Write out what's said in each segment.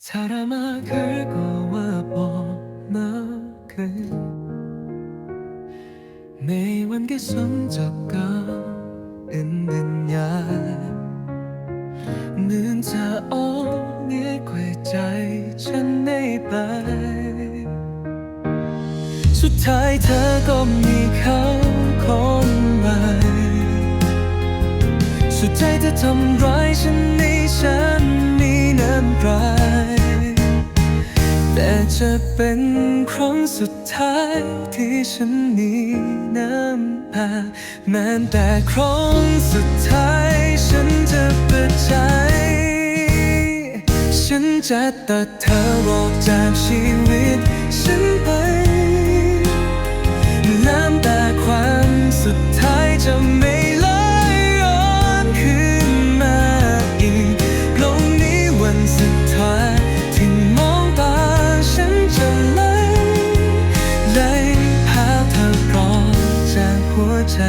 사람아 긁어와 보나그 내 완계 손잡가 있느냐 는 자언일 괴짜이 찬내 발 수타이 다검니 가건 말 수타이 다ทำร้าย ฉันนี่ฉันมีน้ำไร แต่ จะเป็นครั้งสุดท้ายที่ฉันมีน้ำตาแม้แต่ครั้งสุดท้ายฉันจะเปิดใจ ฉันจะตัดเธอออกจากชีวิต ฉันไป ใจ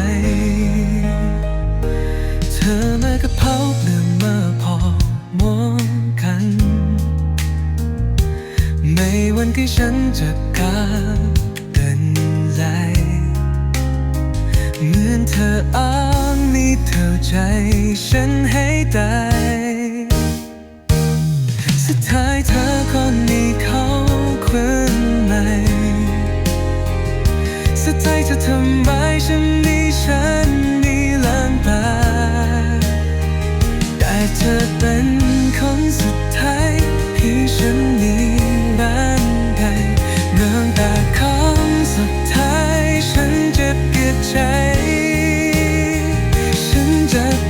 เธอมากับเผาเปลือกมาพอมองกัน ในวันที่ฉันจะกลาเป็นไรเหมือนเธออ้างนี่เธอใจ ฉันให้ได้สุดท้ายเธอคนนี้เขา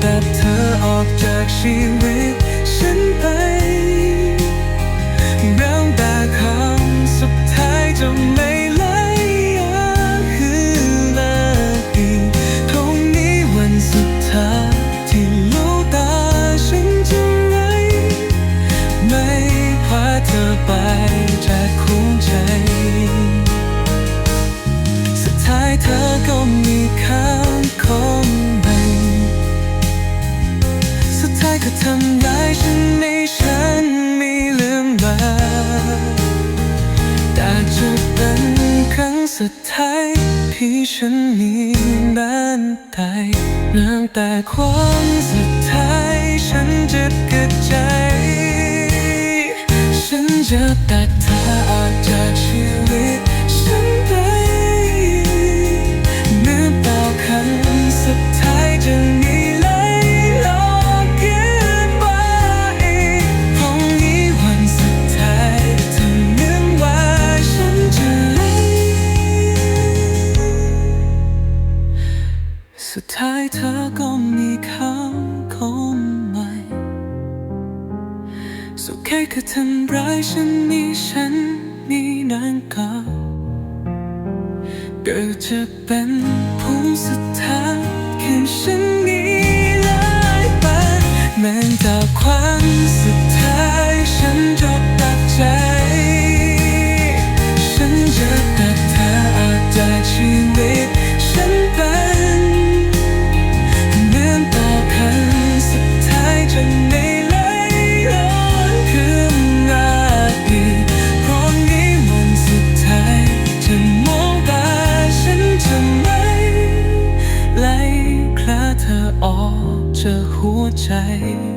ตัดเธอออกจากชีวิตฉันไปเรื่องแต่คำสุดท้ายจะไม่ไหลย้อนคืนมาอีกพรุ่งนี้วันสุดท้ายที่ลูกตาฉันจะไหลไม่พาเธอไปจากคู่ใจ สุดท้ายเธอก็มี ท้ายก็ทำร้ายฉันในฉันไม่ลืมบาแต่จะเป็นครั้งสุดท้ายที่ฉันมีบ้านตายเรื่องแต่ความสุดท้ายฉันจะกระจายฉันจะตัดเธอ เธอก็มีเขาคนใหม่ สุขแค่แค่ทำร้ายฉันมีฉันมีนางเก่าก็จะเป็นผู้สุดท้ายแค่ฉันนี้ลายไปแม้แต่ความ 谁